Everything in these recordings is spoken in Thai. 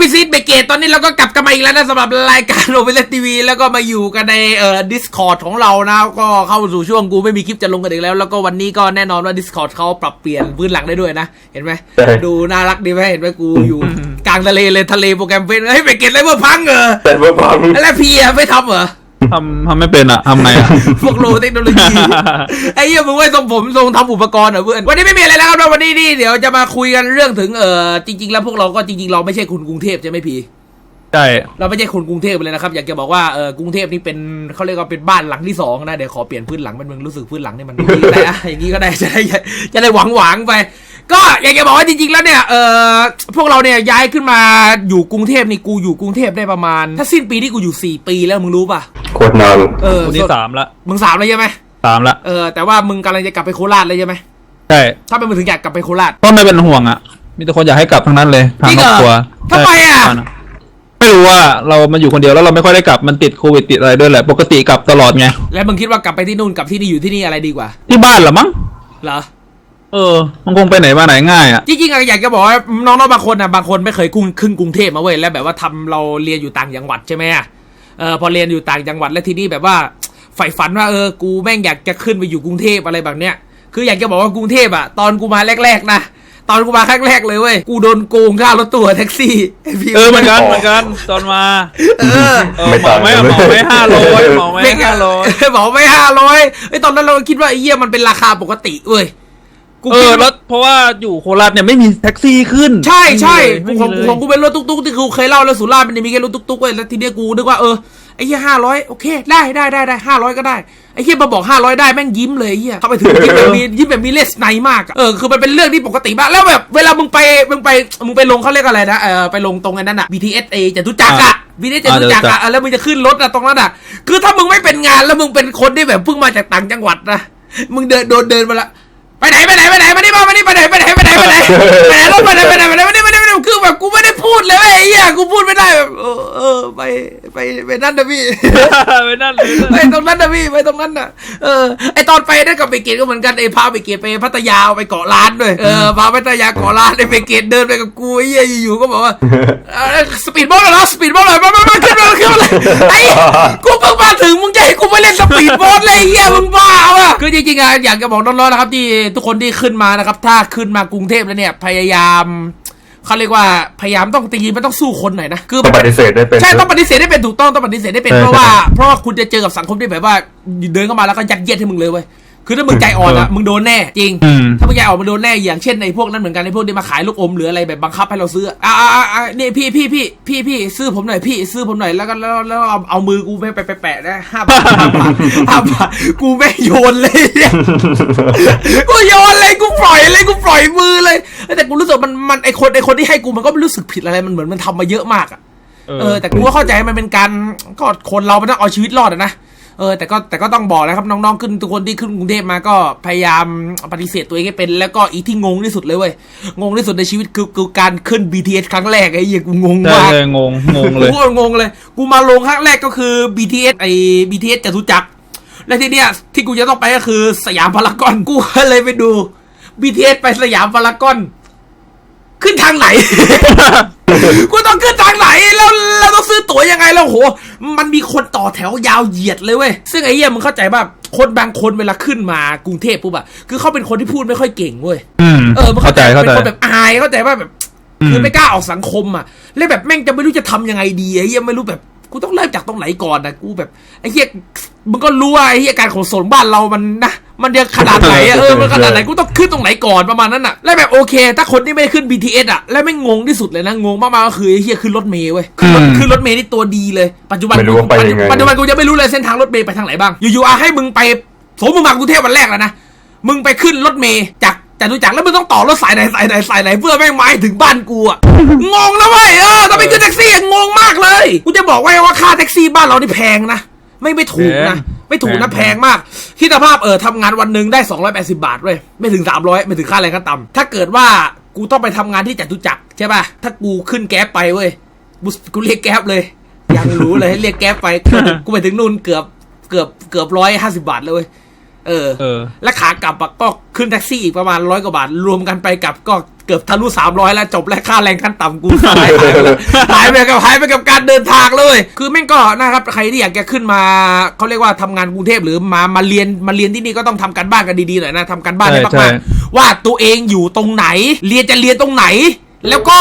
พี่ซีดเบเกตตอนนี้เราก็กลับกันมาอีกแล้วนะสำหรับรายการโอเปร่าทีวีแล้วก็มาอยู่กันในเอ่อ Discord ของเรานะก็เข้าสู่ช่วงกูไม่มีคลิปจะลงกันอีกแล้ว แล้วก็วันนี้ก็แน่นอนว่า Discord เขาปรับเปลี่ยนพื้นหลังได้ด้วยนะ เห็นไหมใช่ดูน่ารักดีไหมเห็นไหมกูอยู่กลางทะเลเลยทะเลโปรแกรมเฟนเฮ้ยเบเกตเลยเมื่อพังเหรอแต่ว่าพังแล้วพี่อะไม่ทำเหรอ ทำทำไม่เป็นอะทำไงอะ พวกโลเทคโนโลยี ไอ้เหี้ยมึงไว้ทรงผมทรงทำอุปกรณ์เหรอเพื่อนวันนี้ไม่มีอะไรแล้วครับนะวันนี้นี่เดี๋ยวจะมาคุยกันเรื่องถึงเออจริง ๆ แล้วพวกเราก็จริง ๆ เราไม่ใช่คนกรุงเทพใช่ไหมพี่ ใช่ เราไม่ใช่คนกรุงเทพเลยนะครับอยากจะบอกว่าเออกรุงเทพนี่เป็นเขาเรียกว่าเป็นบ้านหลังที่สองนะเดี๋ยวขอเปลี่ยนพื้นหลังเป็นมึงรู้สึกพื้นหลังนี่มัน อย่างนี้ก็ได้อะอย่างนี้ก็ได้จะได้จะได้หวังหวังๆไป ก็อยากจะบอกว่าจริงๆแล้วเนี่ยเออพวกเราเนี่ยย้ายขึ้นมาอยู่กรุงเทพนี่กูอยู่กรุงเทพได้ประมาณ ถ้าสิ้นปีนี่กูอยู่สี่ปีแล้วมึงรู้ป่ะโคตรนานเออคนที่สามละมึงสามแล้วใช่ไหมสามละเออแต่ว่ามึงกำลังจะกลับไปโคราชเลยใช่ไหมใช่ถ้าเป็นมึงถึงอยากกลับไปโคราชก็ไม่เป็นห่วงอะ มีแต่คนอยากให้กลับทั้งนั้นเลยทางจริงคเหรอรอบครัวทำไมอะใช่ไม่รู้ว่าเรามาอยู่คนเดียวแล้วเราไม่ค่อยได้กลับมันติดโควิดติดอะไรด้วยแหละปกติกลับตลอดไงแล้วมึงคิดว่ากลับไปที่นู่นกับที่นี่อยู่ที่นี่อะไรดีกว่า ที่บ้านเหรอมั้งเหรอ เออ มันคงไปไหนมาไหนง่ายอะ จริงๆอะอยากจะบอกว่าน้องๆบางคนอะบางคนไม่เคยกุ้งขึ้นกรุงเทพมาเว้ยแล้วแบบว่าทำเราเรียนอยู่ต่างจังหวัดใช่ไหมอะเออพอเรียนอยู่ต่างจังหวัดแล้วทีนี้แบบว่าใฝ่ฝันว่าเออกูแม่งอยากจะขึ้นไปอยู่กรุงเทพอะไรแบบเนี้ยคืออยากจะบอกว่ากรุงเทพอะตอนกูมาแรกๆนะตอนกูมาครั้งแรกเลยเว้ย กูโดนโกงค่ารถตั๋วแท็กซี่ไอ้พี่เออเหมือนกันเหมือนกันตอนมาเออเออเหมาไม่เหมาไม่ห้าร้อยเหมาไม่ห้าร้อยบอกไม่ห้าร้อยไอ้ยตอนนั้นเราคิดว่าไอ้เหี้ยมันเป็นราคาปกติเว้ย กูเอคิดอว่าแล้วเพราะว่าอยู่โคราชเนี่ยไม่มีแท็กซี่ขึ้น ใช่ใช่ไม่ขมีองเลยของกูเป็นรถตุ๊กๆที่กูเคยเล่าแล้วสุราษฎร์มันจะมีแค่รถตุ๊กๆเว้ยแล้วทีเนี้ยกูนึกว่าเออไอ้เหี้ยห้าร้อยโอเคได้ได้ได้ได้ห้าร้อยก็ได้ไอ้เหี้ยมาบอกห้าร้อยได้แม่งยิ้มเลยไอ้เหี้ยเข้าไปถึงยิ้มแบบมียิ้มแบบมีเลสไนมากอะเออคือมันเป็นเรื่องที่ปกติมากแล้วแบบเวลามึงไปมึงไปมึงไปลงเขาเรียกอะไรนะเออไปลงตรงไอ้นั้นอะ BTS เอจตุจักรอะ BTS จตุจักรอะแล้วมึงจะขึ้นรถอะตรงนั้นอะคือถ้ามึงไม่เป็นงานแล้วมึงเป็นคนที่แบบเพิ่งมาจากต่างจังหวัดนะมึงเดินโดนเดินมาละ ไปไหนไปไหนไปไหนมานี่มามานี่ไปไหนไปไหนไปไหนไปไหนไปไหนรถไปไหนไปไหนไปไหนไปไหนไปไหนไปไหนคือแบบกูไม่ได้พูดเลยเว้ยไอ้เหี้ยกูพูดไม่ได้แบบเออเออไปไปไปนั่นนะพี่ไปนั่นเลยไปตรงนั้นนะพี่ไปตรงนั้นนะเออไอตอนไปนั่นกับไปเกตก็เหมือนกันไอพาไปเกตไปพัทยาไปเกาะล้านด้วยเออพาไปพัทยาเกาะล้านไอไปเกตเดินไปกับกูไอ้เหี้ยอยู่ๆก็บอกว่าเอ่อสปีดโบ๊ทเหรอสปีดโบ๊ทเหรอมามามาขึ้นมาขึ้นมาเลยไอ้กูเพิ่งมาถึงมึงจะให้ กูไปเล่นสปีดโบ๊ทเลยไอ้เหี้ยมึงบ้าวะคือจริงๆอะอยากจะบอกน้องๆนะครับที่ทุกคนที่ขึ้นมานะครับ ถ้าขึ้นมากรุงเทพแล้วเนี่ยพยายามเขาเรียกว่าพยายามต้องตีมันต้องสู้คนหน่อยนะคือต้องปฏิเสธได้เป็น ใช่ต้องปฏิเสธได้เป็นถูกต้องต้องปฏิเสธได้เป็นใช่เพราะว่า ใช่ เพราะว่าคุณจะเจอกับสังคมที่แบบว่าเดินเข้ามาแล้วก็ยัดเยียดให้มึงเลยเว้ย คือถ้ามึงใจอ่อนอะเออมึงโดนแน่จริงอืมถ้ามึงใจอ่อนมึงโดนแน่อย่างเช่นในพวกนั้นเหมือนกันในพวกที่มาขายลูกอมหรืออะไรแบบบังคับให้เราซื้ออ่าอ่าอ่าอ่านี่พี่พี่พี่พี่พี่ซื้อผมหน่อยพี่ซื้อผมหน่อยแล้วก็แล้วแล้วเอาเอามือกูไปไปไปแปะนะห้าบาทห้าบาทห้าบาทกูไม่โยนเลยกูโยนเลยกูปล่อยเลยกูปล่อยมือเลย แต่กูรู้สึกมันมันไอคนไอคนที่ให้กูมันก็ไม่รู้สึกผิดอะไรมันเหมือนมันทำมาเยอะมากอะเออแต่กูก็เข้าใจมันเป็นการก็คนเรามันต้องเอาชีวิตรอดอะนะ เออแต่ก็แต่ก็ต้องบอกนะครับน้องๆขึ้นทุกคนที่ขึ้นกรุงเทพมาก็พยายามปฏิเสธตัวเองให้เป็น แล้วก็อีกที่งงที่สุดเลยเว้ยงงที่สุดในชีวิตคือคือการขึ้น BTS ครั้งแรกไอ้เหี้ยกูงงใช่มากเลยงงงงเลยกูก็งงเลย กูมาลงครั้งแรกก็คือ BTS ไอ้ BTS จตุจักรและทีเนี้ยที่กูจะต้องไปก็คือสยามพารากอนกูก็เลยไปดู BTS ไปสยามพารากอน ขึ้นทางไหน กูต้องขึ้นทางไหนแล้วเราต้องซื้อตั๋วยังไงแล้วโห มันมีคนต่อแถวยาวเหยียดเลยเว้ย ซึ่งไอ้เหี้ยมึงเข้าใจป่ะ คนบางคนเวลาขึ้นมากรุงเทพปุ๊บอะคือเขาเป็นคนที่พูดไม่ค่อยเก่งเว้ย อืมเออมันเข้าใจเข้าเป็นใจ คนแบบอายเข้าใจว่าแบบอืมคือไม่กล้าออกสังคมอะแล้วแบบแม่งจะไม่รู้จะทำยังไงดีไอ้เหี้ยไม่รู้แบบกูต้องเริ่มจากตรงไหนก่อนนะกูแบบไอ้เหี้ยมึงก็รู้ว่าไอ้เหี้ยการขนส่งบ้านเรามันนะ มันจะขนาดไหนอะเออมันขนาดไหนกูต้องขึ้นตรงไหนก่อนประมาณนั้นอะแล้วแบบโอเค ถ้าคนที่ไม่ได้ขึ้น BTS อะแล้วไม่งงที่สุดเลยนะงงมากๆก็คือไอ้เหี้ยขึ้นรถเมล์เว้ยขึ้นรถอืมขึ้นรถเมล์นี่ตัวดีเลยปัจจุบันไม่รู้ว่าไปยังไง ปัจจุบันกูยังไม่รู้เลยเส้นทางรถเมล์ไปทางไหนบ้างอยู่ๆอะให้มึงไปสมมติมึงมากรุงเทพวันแรกแล้วนะมึงไปขึ้นรถเมย์จากจตุจักรแล้วมึงต้องต่อรถสายไหนสายไหนสายไหนเพื่อแม่งมาให้ถึงบ้านกูอะงงนะเว้ยเออต้องไปขึ้นแท็กซี่อะงงมากเลยกูจะบอกไว้ว่าค่าแท็กซี่บ้านเรานี่แพงนะไม่ไม่ถูกนะแพง ไม่ถูกนะแพแพงงมาก คิดสภาพเออทำงานวันหนึ่งได้ 280 บาทเว้ยไม่ถึง 300 ไม่ถึงค่าแรงขั้นต่ำถ้าเกิดว่ากูต้องไปทำงานที่จตุจักรใช่ป่ะ ถ้ากูขึ้นแก๊ปไปเว้ยกูกูเรียกแก๊ปเลย ยังรู้เลยให้เรียกแก๊ปไปกูกูไปถึงนู่นเกือบเกือบเกือบร้อยห้าสิบาทเลย เว้ยเออ เออ และขากลับอะก็ขึ้นแท็กซี่อีกประมาณร้อยกว่าบาท รวมกันไปกลับก็เกือบทะลุสามร้อยแล้วจบและค่าแรงขั้นต่ำกูหายไปเลยหายไปกับหายไปกับการเดินทางเลย คือแม่งก็นะครับใครที่อยากจะขึ้นมาเขาเรียกว่าทำงานกรุงเทพหรือมามาเรียนมาเรียนที่นี่ก็ต้องทำการบ้านกันดีๆหน่อยนะทำการบ้านให้ใช่มากใช่ๆว่าตัวเองอยู่ตรงไหน เรียนจะเรียนตรงไหน แล้วก็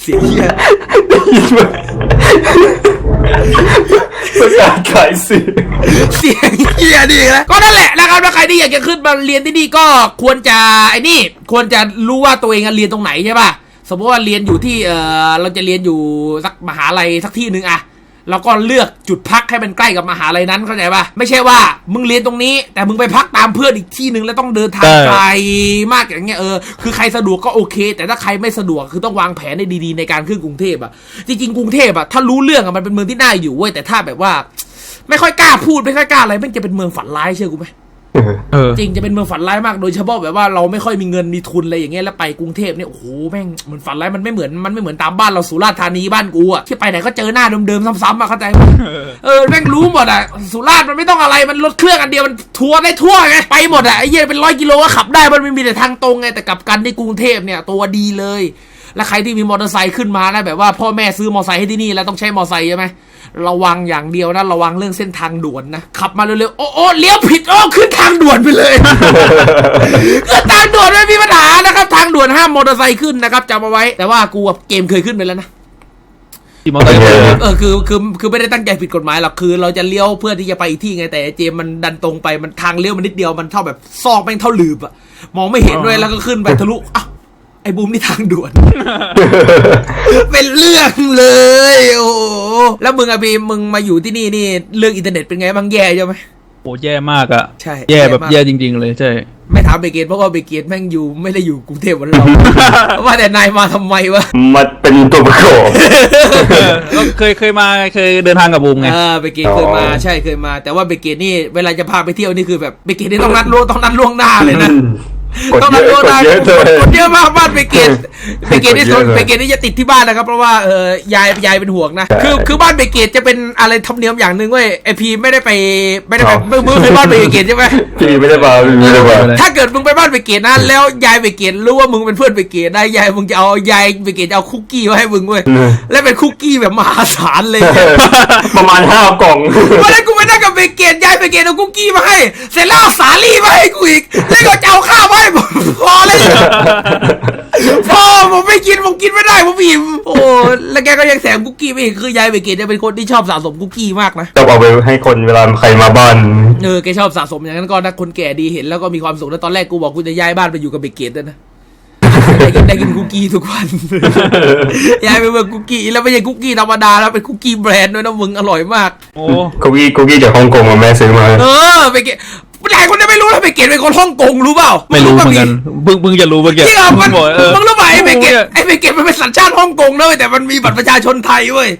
เสียงเหี้ย ประกาศขายเสียงเสียงเฮียดีนะก็นั่นแหละนะครับถ้าใครที่อยากจะขึ้นมาเรียนที่นี่ก็ควรจะไอ้นี่ควรจะรู้ว่าตัวเองอะเรียนตรงไหนใช่ป่ะสมมติว่าเรียนอยู่ที่เออเราจะเรียนอยู่สักมหาลัยสักที่หนึ่งอะ เราก็เลือกจุดพักให้มันใกล้กับมหาลัยนั้นเข้าใจป่ะไม่ใช่ว่ามึงเรียนตรงนี้ แต่มึงไปพักตามเพื่อนอีกที่หนึ่งแล้วต้องเดินทางใช่ไกลมากอย่างเงี้ยเออคือใครสะดวกก็โอเค แต่ถ้าใครไม่สะดวกคือต้องวางแผนให้ดีๆในการขึ้นกรุงเทพอะจริงๆกรุงเทพอะถ้ารู้เรื่องอะมันเป็นเมืองที่น่าอยู่เว้ยแต่ถ้าแบบว่า ไม่ค่อยกล้าพูดไม่ค่อยกล้าอะไรแม่งจะเป็นเมืองฝันร้ายเชื่อกูไหม เออจริงจะเป็นเมืองฝันร้ายมากโดยเฉพาะแบบว่าเราไม่ค่อยมีเงินมีทุนอะไรอย่างเงี้ยแล้วไปกรุงเทพเนี่ยโอ้โหแม่งเหมือนฝันร้ายมันไม่เหมือนมันไม่เหมือนตามบ้านเราสุราษฎร์ธานีบ้านกูอะที่ไปไหนก็เจอหน้าเดิมๆซ้ำๆอะเข้าใจเออแม่งรู้หมดอะสุราษฎร์มันไม่ต้องอะไรมันรถเครื่องอันเดียวมันทัวร์ได้ทั่วไงไปหมดอะไอ้เหี้ยเป็นร้อยกิโลก็ขับได้มันไม่มีแต่ทางตรงไงแต่กลับกันในกรุงเทพเนี่ยตัวดีเลย แล้วใครที่มีมอเตอร์ไซค์ขึ้นมานะแบบว่าพ่อแม่ซื้อมอเตอร์ไซค์ให้ที่นี่แล้วต้องใช้มอเตอร์ไซค์ใช่ไหมระวังอย่างเดียวนะระวังเรื่องเส้นทางด่วนนะขับมาเร็วๆโอ้โอ้เลี้ยวผิดโอ้ขึ้นทางด่วนไปเลยขึ้นทางด่วนไม่มีปัญหานะครับ ทางด่วนห้ามมอเตอร์ไซค์ขึ้นนะครับจำเอาไว้แต่ว่ากูกับเกมเคยขึ้นไปแล้วนะที่มอเตอร์ไซค์เออคือคือคือไม่ได้ตั้งใจผิดกฎหมายหรอกคือ เราจะเลี้ยวเพื่อที่จะไปอีกที่ไงแต่ไอ้เจมมันดันตรงไปมันทางเลี้ยวมันนิดเดียวมันเท่าแบบซอกแม่งเท่าหลืบอะมองไม่เห็นด้วยแล้วก็ขึ้นไปทะลุอ้าวไอ้บูมนี่ทางด่วน เป็นเรื่องเลย โอ้โหแล้วมึงอะบีมมึงมาอยู่ที่นี่นี่เรื่องอินเทอร์เน็ตเป็นไงบ้างแย่ใช่ไหมโอ้แย่มากอะใช่แย่แบบแย่มากแย่จริง ๆ เลยใช่ไม่ถามเบเกตเพราะว่าเบเกตแม่งอยู่ไม่ได้อยู่กรุงเทพเหมือนเราว่าแต่นายมาทำไมวะมาเป็นตัวประกอบเออก็เคยเคยมาเคยเดินทางกับบูมไงเออเบเกตเคยมาอ๋อใช่เคยมา แต่ว่าเบเกตนี่เวลาจะพาไปเที่ยวนี่คือแบบเบเกตนี่ต้องนัดล่วงต้องนัดล่วงหน้าเลยนะ กดต้องเยนัดอะล่วงกหดน้าเยอะเลยคนเยอะมากบ้านเบเกตเบเกตนี่กดเยอะเลยเบเกตนี่จะติดที่บ้านนะครับ เพราะว่าเออยายยายเป็นห่วงนะใช่คือคือบ้านเบเกตจะเป็นอะไรธรรมเนียมอย่างหนึ่งเว้ยไอพีไม่ได้ไปไม่ได้ไปอ๋อมึงมึงเคยบ้านเบเกตใช่ไหมพี่ไม่ได้มาพี่ไม่ได้มาไม่ได้ถ้าเกิดมึงไปบ้านเบเกตนะแล้วยายเบเกตรู้ว่ามึงเป็นเพื่อนเบเกตได้ยายมึงจะเอายายเบเกตจะเอาคุกกี้มาให้มึงเว้ยเออและเป็นคุกกี้แบบมหาศาลเลยเนี่ยประมาณห้ากล่องวันนั้นกูไปนั่งกับเบเกตยายเบเกตเอาคุกกี้มาให้เสร็จแล้วเอาสาลี่มาให้กูอีกแล้วก็จะเอาข้าวมาให้ผมพอเลยพอผมไม่กินผมกินไม่ได้ผมอิ่มโอ้แล้วแกก็ยังแถมคุกกี้ไปอีกคือยายเบเกตเนี่ยเป็นคนที่ชอบสะสมคุกกี้มากนะจะเอาไปให้คนเวลาใครมาบ้านเออแกชอบสะสมอย่างนั้นก็ถ้าคนแก่ดีเห็นแล้วก็มีความสุขแล้วตอนแรกกูบอกกูจะย้ายบ้านไปอยู่กับเบเกตด้วยนะได้กินได้กินคุกกี้ทุกวันย้ายไปเมืองคุกกี้แล้วไม่ใช่คุกกี้ธรรมดาแล้วเป็นคุกกี้แบรนด์ด้วยนะมึงอร่อยมาก โอ้คุกกี้คุกกี้จากฮ่องกงมาแม่ซื้อมา เออเบเกต หลายคนจะไม่รู้นะเบเกตเป็นคนฮ่องกงรู้เปล่าไม่รู้เหมือนกันงเพิ่งเพิ่งจะรู้เมื่อกี้จริงเหรอมันบอกเออมึงรู้ไหมไอ้เบเกตโอ้ยไอ้เบเกตมันเป็นสัญชาติฮ่องกงนะเว้ยแต่มันมีบัตรประชาชนไทยเว้ย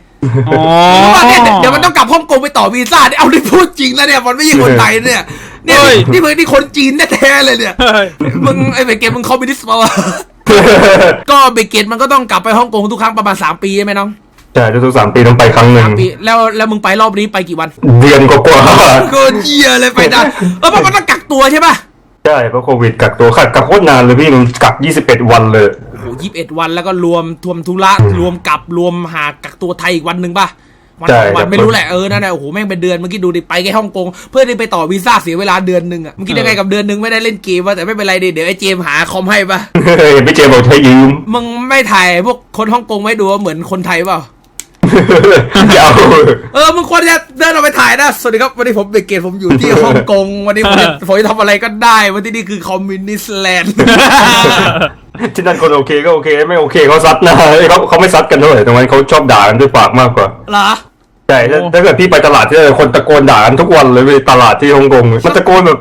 อ๋อเพราะว่าเนี่ยเดี๋ยวมันต้องกลับฮ่องกงไปต่อวีซ่าเนี่ยเอาที่พูดจริงแล้วเนี่ยมันไม่ใช่คนไทยเนี่ยเนี่ยเฮ้ยนี่มึงนี่คนจีนแท้ๆเลยเนี่ยเฮ้ยมึงไอ้เบเกตมึงคอมมิวนิสต์เปล่าวะก็เบเกตมันก็ต้องกลับไปฮ่องกงทุกครั้งประมาณสามปีใช่ไหมน้อง ใช่ทุกๆสามปีต้องไปครั้งหนึ่งสามปีแล้วแล้วมึงไปรอบนี้ไปกี่วันเดือนกว่าก็เยี่ยเลยไปได้เออเพราะมันต้องกักตัวใช่ป่ะๆใช่เพราะโควิดกักตัวขัดกักโคตรนานเลยพี่มันกัก21วันเลยโอ้โหยี่สิบเอ็ดวันแล้วก็รวมทวมธุระรวมกลับรวมหากักตัวไทยอีกวันหนึ่งป่ะวันใช่สองวัครันบไม่รู้แหละเออนั่นแหละโอ้โหแม่งเป็นเดือนเมื่อกี้ดูดิไปแค่ฮ่องกงเพื่อที่ไปต่อวีซ่าเสียเวลาเดือนหนึ่งอะมึงคิดยังไงกับเดือนหนึ่งไม่ได้เล่นเกมวะแต่ไม่เป็นไรดิเดี๋ยวไอ้เจมส์หาคอมให้ป่ะเห็นพี่เจบอกให้ยืมมึงไม่ถ่ายพวกคนฮ่องกงไว้ดูว่าเหมือนคนไทยเปล่า อย่าเอาเออมึงควรจะเดินออกไปถ่ายนะสวัสดีครับวันนี้ผมเบเกตผมอยู่ที่ฮ่องกงวันนี้ผมจะผมจะทำอะไรก็ได้วันที่นี่คือคอมมิวนิสต์แลนด์ที่นั่นคนโอเคก็โอเคไม่โอเคเขาซัดนะเอ้ยเขาเขาไม่ซัดกันเท่าไหร่ตรงนั้นเขาชอบด่ากันด้วยปากมากกว่าเหรอใช่ถ้าโอ้ถ้าเกิดพี่ไปตลาดที่ไหนคนตะโกนด่ากันทุกวันเลยเว้ยตลาดที่ฮ่องกงมันตะโกนแบบ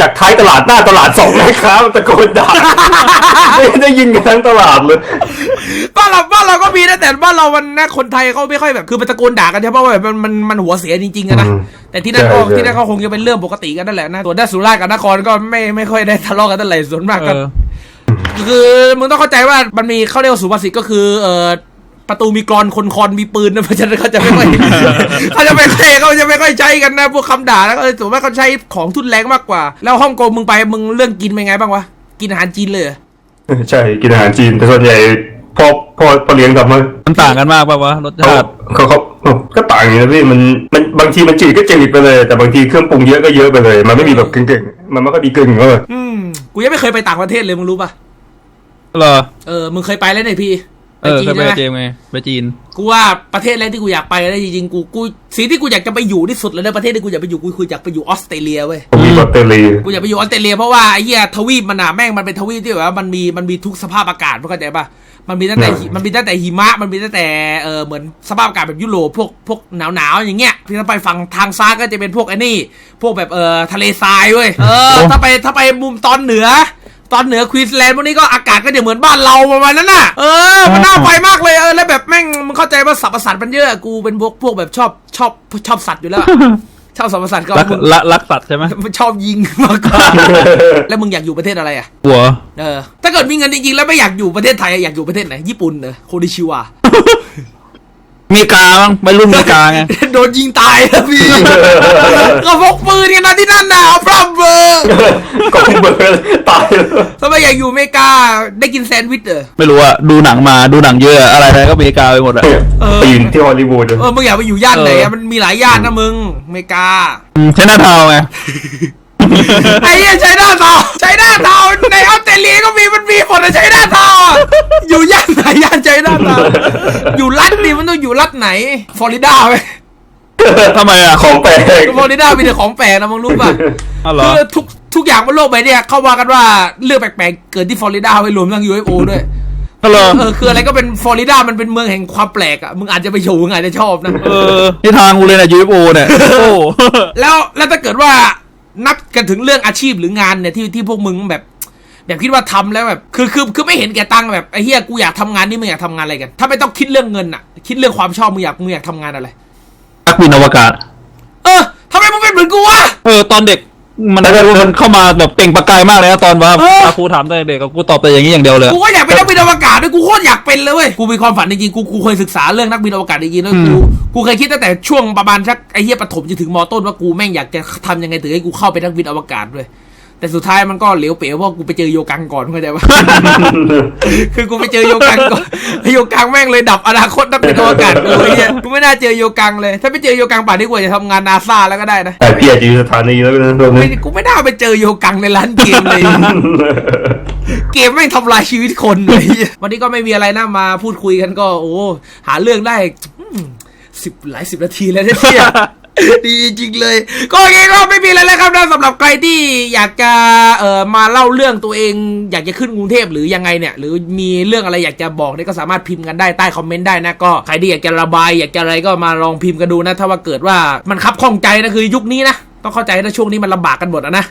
จากท้ายตลาดหน้าตลาดสองแม่ค้ามันตะโกนด่าไม่ได้ยินกันทั้งตลาดเลยบ้านเราบ้านเราก็มีนะแต่บ้านเรามันนะคนไทยเขาไม่ค่อยแบบคือมันตะโกนด่ากันใช่เพราะว่าแบบมันมันมันหัวเสียจริงๆอะนะอืมแต่ที่นั่นก็ใช่ใช่ ที่นั่นก็คงจะเป็นเรื่องปกติกันนั่นแหละนะส่วนด้านสุราษฎร์กับนครก็ไม่ไม่ค่อยได้ทะเลาะกันเท่าไหร่ส่วนมากเอก็อคือมึงต้องเข้าใจว่ามันมีเขาเรียกว่าสุภาษิตก็คือเออ ประตูมีกรอนคนคอนมีปืนนะเพราะฉะนั้นเขาจะไม่ค่อยเขาจะไม่ค่อยเขาจะไม่ค่อยใช้กันนะพวกคำด่าแล้วก็ส่วนมากเขาใช้ของทุนแรงมากกว่า แล้วฮ่องกงมึงไปมึงเรื่องกินเป็นไงบ้างวะกินอาหารจีนเลยเหรอใช่กินอาหารจีนแต่ส่วนใหญ่พ่อพ่อพ่อเลี้ยงทำมามันต่างกันมากป่าวะรสเขาชาติเขาเขาก็ต่างอย่างนี้นะพี่มันมันบางทีมันจืดก็จืดไปเลย แต่บางทีเครื่องปรุงเยอะก็เยอะไปเลย มันไม่มีแบบกึ่งๆมันไม่ค่อยมีกึ่งก็อืมกูยังไม่เคยไปต่างประเทศเลยมึงรู้ปะเหรอเออมึงเคยไปแล้วเนี่ยพี่ เออจีเคยนไปใช่ไหมเจมไงไปจีน กูว่าประเทศแรกที่กูอยากไปแล้วจริงๆกูกูสิ่งที่กูอยากจะไปอยู่ที่สุดเลยนะประเทศที่กูอยากไปอยู่กูคืออยากไปอยู่ออสเตรเลียเว้ยผมมีออสเตรเลียกูอยากไปอยู่ออสเตรเลียเพราะว่าไอ้เหี้ยทวีปมันอะแม่งมันเป็นทวีปที่แบบว่ามันมีมันมีทุกสภาพอากาศเข้าใจปะมันมีตั้งแต่หิมันมีตั้งแต่หิมะมันมีตั้งแต่เออเหมือนสภาพอากาศแบบยุโรปพวกพวกหนาวหนาวๆอย่างเงี้ยที่ถ้าไปฝั่งทางซ้ายก็จะเป็นพวกไอ้นี่ พวกแบบเออทะเลทรายเว้ยเออถ้าไปถ้าไปมุมตอนเหนือ ตอนเหนือควีนสแลนด์พวกนี้ก็อากาศก็จะเหมือนบ้านเราประมาณนั้นน่ะ เออ มันน่าไปมากเลยเออแล้วแบบแม่งมึงเข้าใจว่าสัตว์สัตว์มันเยอะกูเป็นพวกพวกแบบชอบชอบชอบสัตว์อยู่แล้วอะชอบสัตว์สัตว์ก็รักมึงละรักสัตว์ใช่ไหมมันชอบยิงมากกว่าแล้วมึงอยากอยู่ประเทศอะไรอะหัวเออถ้าเกิดมีเงินจริงๆแล้วไม่อยากอยู่ประเทศไทยอะอยากอยู่ประเทศไหนญี่ปุ่นเหรอโคดิชิวะอเมริกามั้งไปรุ่นอเมริกาไงโดนยิงตายแล้วพี่ก็พกปืนกันนะที่นั่นน่ะเอาพร้อมเบอร์ก็คงเบอร์ตายแล้วทำไมอยากอยู่อเมริกาได้กินแซนด์วิชเหรอไม่รู้อะดูหนังมาดูหนังเยอะอะไรอะไรก็อเมริกาไปหมดอะเออไปยืนที่ฮอลลีวูดเออมึงอยากไปอยู่ย่านไหนเออะอมันมีหลายย่านนะมึงอเมริกาใช้หน้าเทาไงไอ้เหี้ยใช้หน้าเทาใช้หน้าเทาในออสเตรเลียก็มีมันมีหมดอะใช้หน้าเทา ใช้หน้าเทาอยู่รัฐนี่มันต้องอยู่รัฐไหน ฟลอริดาไหมทำไมอะของแปลกฟลอริดามีแต่ของแปลกนะมึงรู้ป่ะอ๋อเหรอคือทุกทุกอย่างบนโลกใบเนี้ยเขาว่ากันว่าเรื่องแปลกๆ เกิดที่ฟลอริดาไว้รวมทั้ง UFO ด้วยฮัลโหลเออคืออะไรก็เป็นฟลอริดามันเป็นเมืองแห่งความแปลกอะมึงอาจจะไปอยู่มึงอาจจะชอบนะเออที่ทางกูเลยนะ UFO เนี่ยโอ้แล้วแล้วถ้าเกิดว่านับกันถึงเรื่องอาชีพหรืองานเนี่ยที่ที่พวกมึงแบบ แบบคิดว่าทำแล้วแบบคือคือคือไม่เห็นแก่ตังค์แบบไอ้เฮียกูอยากทำงานนี่มึงอยากทำงานอะไรกัน ถ้าไม่ต้องคิดเรื่องเงินอะคิดเรื่องความชอบมึงอยากมึงอยากทำงานอะไรนักบินอวกาศ เออทำไมมึงเป็นเหมือนกูวะเออตอนเด็กมันมันเข้ามาแบบเปล่งประกายมากเลยนะตอนว่าเออครูถามตอนเด็กๆกูตอบแต่อย่างนี้อย่างเดียวเลยกูก็อยากเป็นนักบินอวกาศด้วยกูโคตรอยากเป็นเลยเว้ยกูมีความฝันจริงๆกูกูเคยศึกษาเรื่องนักบินอวกาศจริงๆด้วยกูกูเคยคิดตั้งแต่ช่วงประมาณสักไอ้เหี้ยประถมจนถึงมต้นว่ากูแม่งอยากจะทำยังไงถึงให้กูเข้าไปนักบินอวกาศด้วย แต่สุดท้ายมันก็เหลวเป๋เพราะกูไปเจอโยกังก่อนเข้าใจปะคือกูไปเจอโยกังก่อนโยกังแม่งเลยดับอนาคตนักบินอวกาศกูไอ้เหี้ยกูไม่น่าเจอโยกังเลย ถ้าไม่เจอโยกังป่านนี้กูอาจจะทำงานนาซาแล้วก็ได้นะแต่พี่อาจจะอยู่สถานีแล้วนะตรงไม่นี้กูไม่น่าไปเจอโยกังในร้านเกมเลยเกมไม่งทำลายชีวิตคนเลยวันนี้ก็ไม่มีอะไรนะมาพูดคุยกันก็ โอ้หาเรื่องได้สิบหลายสิบนาทีแล้วเนี่ย ดีจริงเลย ก็โอเคก็ไม่มีอะไรแล้วครับนะสำหรับใครที่อยากจะเอ่อมาเล่าเรื่องตัวเอง อยากจะขึ้นกรุงเทพหรือยังไงเนี่ย หรือมีเรื่องอะไรอยากจะบอกเนี่ยก็สามารถพิมพ์กันได้ใต้คอมเมนต์ได้นะก็ใครที่อยากจะระบาย อยากจะอะไรก็มาลองพิมพ์กันดูนะ ถ้าว่าเกิดว่ามันคับข้องใจนะคือยุคนี้นะต้องเข้าใจนะช่วงนี้มันลำบากกันหมดอะนะ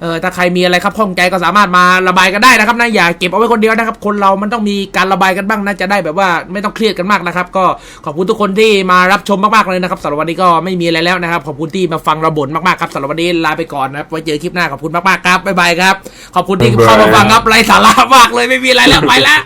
เออถ้าใครมีอะไรครับข้องใจก็สามารถมาระบายกันได้นะครับนะอย่าเก็บเอาไว้คนเดียวนะครับ คนเรามันต้องมีการระบายกันบ้างนะจะได้แบบว่าไม่ต้องเครียดกันมากนะครับ ก็ขอบคุณทุกคนที่มารับชมมากๆเลยนะครับสำหรับวันนี้ก็ไม่มีอะไรแล้วนะครับขอบคุณที่มาฟังระบ่นมากๆครับสำหรับวันนี้ลาไปก่อนนะครับไว้เจอคลิปหน้าขอบคุณมากๆครับบ๊ายบายครับขอบคุณที่เข้ามาฟังครับไรสาระมากเลยไม่มีอะไรแล้วไปแล้ว